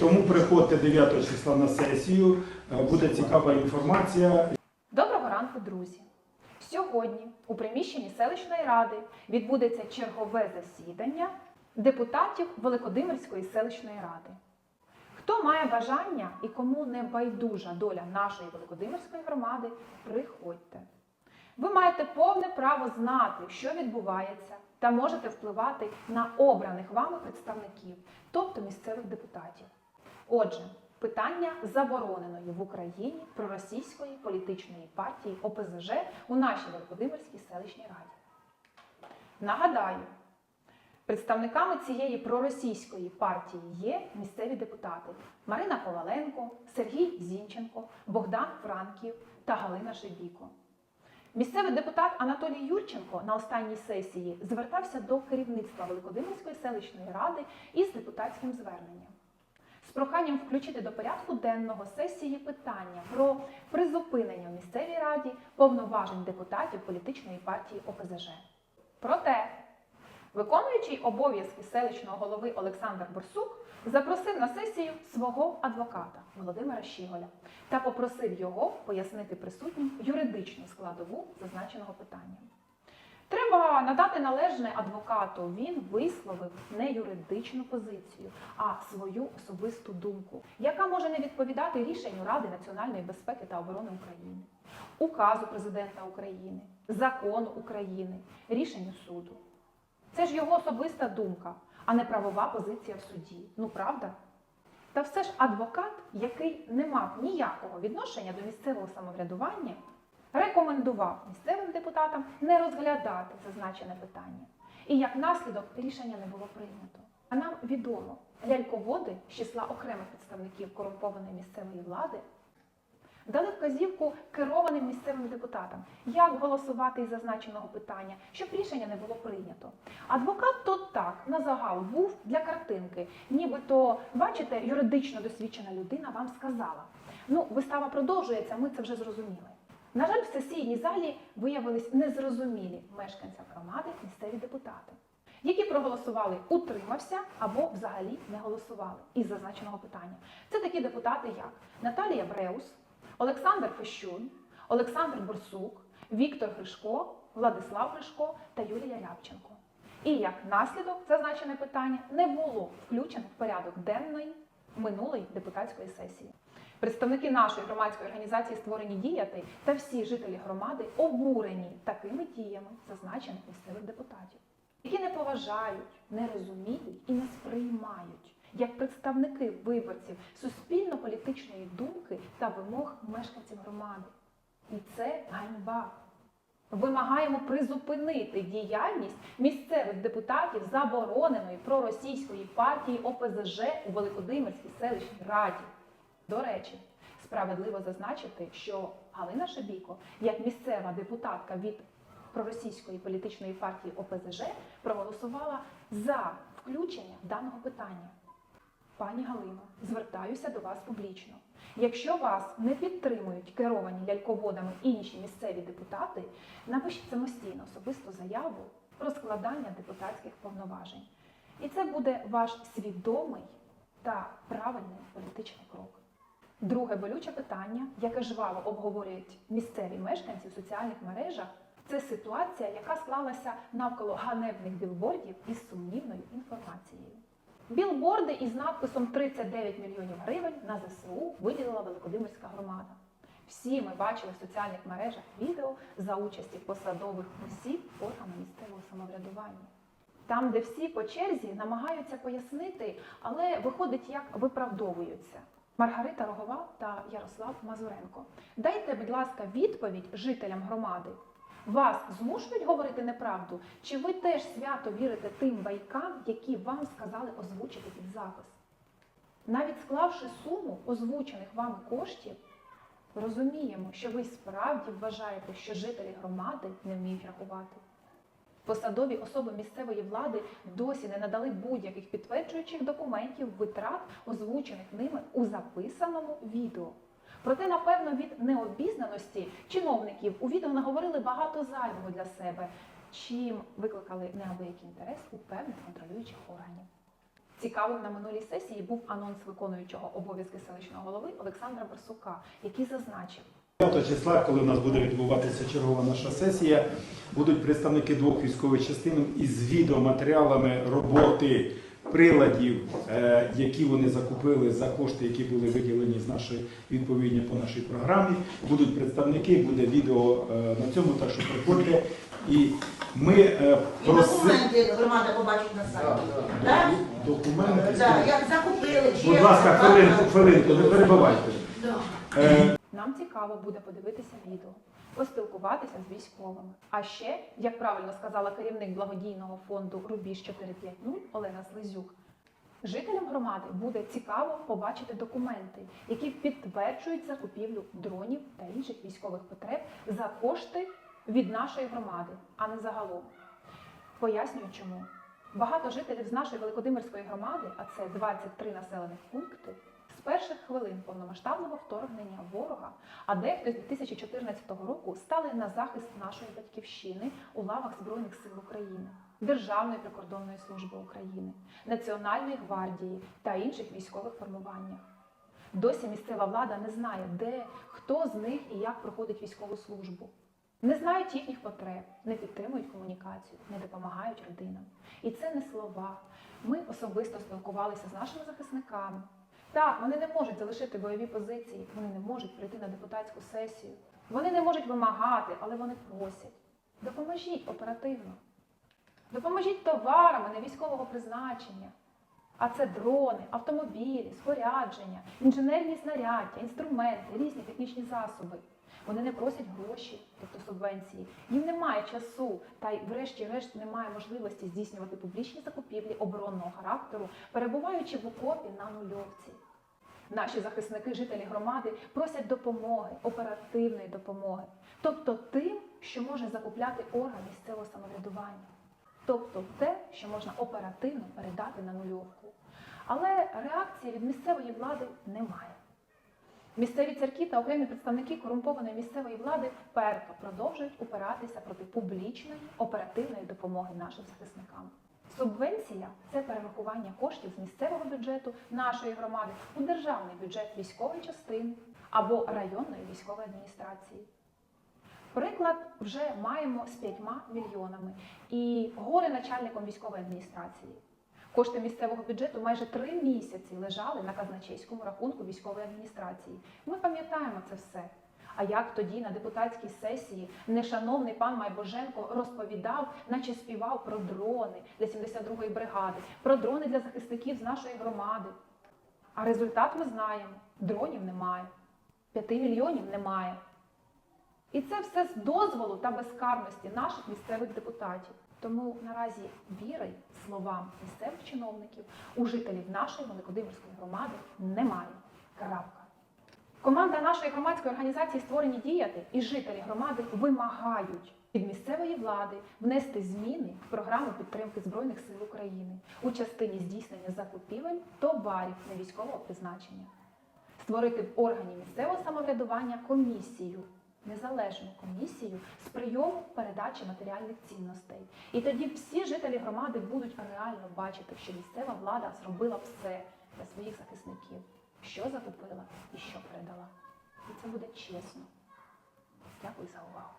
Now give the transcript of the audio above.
Тому приходьте 9 числа на сесію, е, буде цікава інформація. Доброго ранку, друзі! Сьогодні у приміщенні селищної ради відбудеться чергове засідання депутатів Великодимирської селищної ради. Хто має бажання і кому не байдужа доля нашої Великодимирської громади, приходьте. Ви маєте повне право знати, що відбувається, та можете впливати на обраних вами представників, тобто місцевих депутатів. Отже, питання забороненої в Україні проросійської політичної партії ОПЗЖ у нашій Великодимирській селищній раді. Нагадаю, представниками цієї проросійської партії є місцеві депутати Марина Коваленко, Сергій Зінченко, Богдан Франків та Галина Шебіко. Місцевий депутат Анатолій Юрченко на останній сесії звертався до керівництва Великодимирської селищної ради із депутатським зверненням з проханням включити до порядку денного сесії питання про призупинення в місцевій раді повноважень депутатів політичної партії ОПЗЖ. Проте, виконуючий обов'язки селищного голови Олександр Борсук запросив на сесію свого адвоката Володимира Щіголя та попросив його пояснити присутнім юридичну складову зазначеного питання. Треба надати належне адвокату. Він висловив не юридичну позицію, а свою особисту думку, яка може не відповідати рішенню Ради національної безпеки та оборони України, указу президента України, закону України, рішенню суду. Це ж його особиста думка, а не правова позиція в суді. Ну правда? Та все ж адвокат, який не мав ніякого відношення до місцевого самоврядування, рекомендував місцевим депутатам не розглядати зазначене питання. І як наслідок рішення не було прийнято. А нам відомо, ляльководи з числа окремих представників корумпованої місцевої влади дали вказівку керованим місцевим депутатам, як голосувати із зазначеного питання, щоб рішення не було прийнято. Адвокат то так на загал був для картинки, нібито, бачите, юридично досвідчена людина вам сказала. Ну, вистава продовжується, ми це вже зрозуміли. На жаль, в сесійній залі виявились незрозумілі мешканцям громади місцеві депутати, які проголосували утримався або взагалі не голосували із зазначеного питання. Це такі депутати, як Наталія Бреус, Олександр Фещун, Олександр Борсук, Віктор Гришко, Владислав Гришко та Юлія Рябченко. І як наслідок зазначене питання не було включено в порядок денної минулої депутатської сесії. Представники нашої громадської організації створені діяти та всі жителі громади обурені такими діями зазначених місцевих депутатів, які не поважають, не розуміють і не сприймають як представники виборців суспільно-політичної думки та вимог мешканців громади. І це ганьба. Вимагаємо призупинити діяльність місцевих депутатів забороненої проросійської партії ОПЗЖ у Великодимирській селищній раді. До речі, справедливо зазначити, що Галина Шебіко, як місцева депутатка від проросійської політичної партії ОПЗЖ, проголосувала за включення даного питання. Пані Галино, звертаюся до вас публічно. Якщо вас не підтримують керовані ляльководами інші місцеві депутати, напишіть самостійно особисту заяву про складання депутатських повноважень. І це буде ваш свідомий та правильний політичний крок. Друге болюче питання, яке жваво обговорюють місцеві мешканці в соціальних мережах, це ситуація, яка склалася навколо ганебних білбордів із сумнівною інформацією. Білборди із надписом 39 мільйонів гривень на ЗСУ виділила Великодимирська громада. Всі ми бачили в соціальних мережах відео за участі посадових осіб органу місцевого самоврядування. Там, де всі по черзі намагаються пояснити, але виходить, як виправдовуються. Маргарита Рогова та Ярослав Мазуренко. Дайте, будь ласка, відповідь жителям громади. Вас змушують говорити неправду? Чи ви теж свято вірите тим байкам, які вам сказали озвучити під запис? Навіть склавши суму озвучених вами коштів, розуміємо, що ви справді вважаєте, що жителі громади не вміють рахувати. Посадові особи місцевої влади досі не надали будь-яких підтверджуючих документів витрат, озвучених ними у записаному відео. Проте, напевно, від необізнаності чиновників у відео наговорили багато зайвого для себе, чим викликали неабиякий інтерес у певних контролюючих органів. Цікавим на минулій сесії був анонс виконуючого обов'язки селищного голови Олександра Барсука, який зазначив, 5 числа, коли в нас буде відбуватися чергова наша сесія, будуть представники двох військових частин із відеоматеріалами роботи приладів, е, які вони закупили за кошти, які були виділені з нашої відповідні по нашій програмі. Будуть представники, буде відео е, на цьому, так що приходьте. І ми е, І документи громада побачить на сайті. Так? документи. Так, як закупили, чи Будь ласка, хвилинку, хвилинку, не перебивайте. Е, нам цікаво буде подивитися відео, поспілкуватися з військовими. А ще, як правильно сказала керівник благодійного фонду Рубіж 450 Олена Слизюк, жителям громади буде цікаво побачити документи, які підтверджують закупівлю дронів та інших військових потреб за кошти від нашої громади, а не загалом. Пояснюю чому. Багато жителів з нашої Великодимирської громади, а це 23 населених пункти, перших хвилин повномасштабного вторгнення ворога, а дехто з 2014 року стали на захист нашої батьківщини у лавах Збройних сил України, Державної прикордонної служби України, Національної гвардії та інших військових формуваннях. Досі місцева влада не знає, де, хто з них і як проходить військову службу. Не знають їхніх потреб, не підтримують комунікацію, не допомагають родинам. І це не слова. Ми особисто спілкувалися з нашими захисниками. Так, вони не можуть залишити бойові позиції, вони не можуть прийти на депутатську сесію. Вони не можуть вимагати, але вони просять. Допоможіть оперативно. Допоможіть товарами не військового призначення. А це дрони, автомобілі, спорядження, інженерні знаряддя, інструменти, різні технічні засоби. Вони не просять гроші, тобто субвенції. Їм немає часу, та й врешті-решт немає можливості здійснювати публічні закупівлі оборонного характеру, перебуваючи в окопі на нульовці. Наші захисники, жителі громади, просять допомоги, оперативної допомоги, тобто тим, що може закупляти орган місцевого самоврядування, тобто те, що можна оперативно передати на нульовку. Але реакції від місцевої влади немає. Місцеві церкви та окремі представники корумпованої місцевої влади вперто продовжують упиратися проти публічної оперативної допомоги нашим захисникам. Субвенція це перерахування коштів з місцевого бюджету нашої громади у державний бюджет військової частини або районної військової адміністрації. Приклад вже маємо з 5 мільйонами і горе начальником військової адміністрації. Кошти місцевого бюджету майже три місяці лежали на казначейському рахунку військової адміністрації. Ми пам'ятаємо це все. А як тоді на депутатській сесії нешановний пан Майбоженко розповідав, наче співав про дрони для 72-ї бригади, про дрони для захисників з нашої громади. А результат ми знаємо: дронів немає, 5 мільйонів немає. І це все з дозволу та безкарності наших місцевих депутатів. Тому наразі віри словам місцевих чиновників у жителів нашої Великодимирської громади немає. Крапка. Команда нашої громадської організації створені діяти і жителі громади вимагають від місцевої влади внести зміни в програму підтримки Збройних сил України у частині здійснення закупівель товарів невійськового призначення, створити в органі місцевого самоврядування комісію незалежну комісію з прийому передачі матеріальних цінностей. І тоді всі жителі громади будуть реально бачити, що місцева влада зробила все для своїх захисників, що закупила і що передала. І це буде чесно. Дякую за увагу.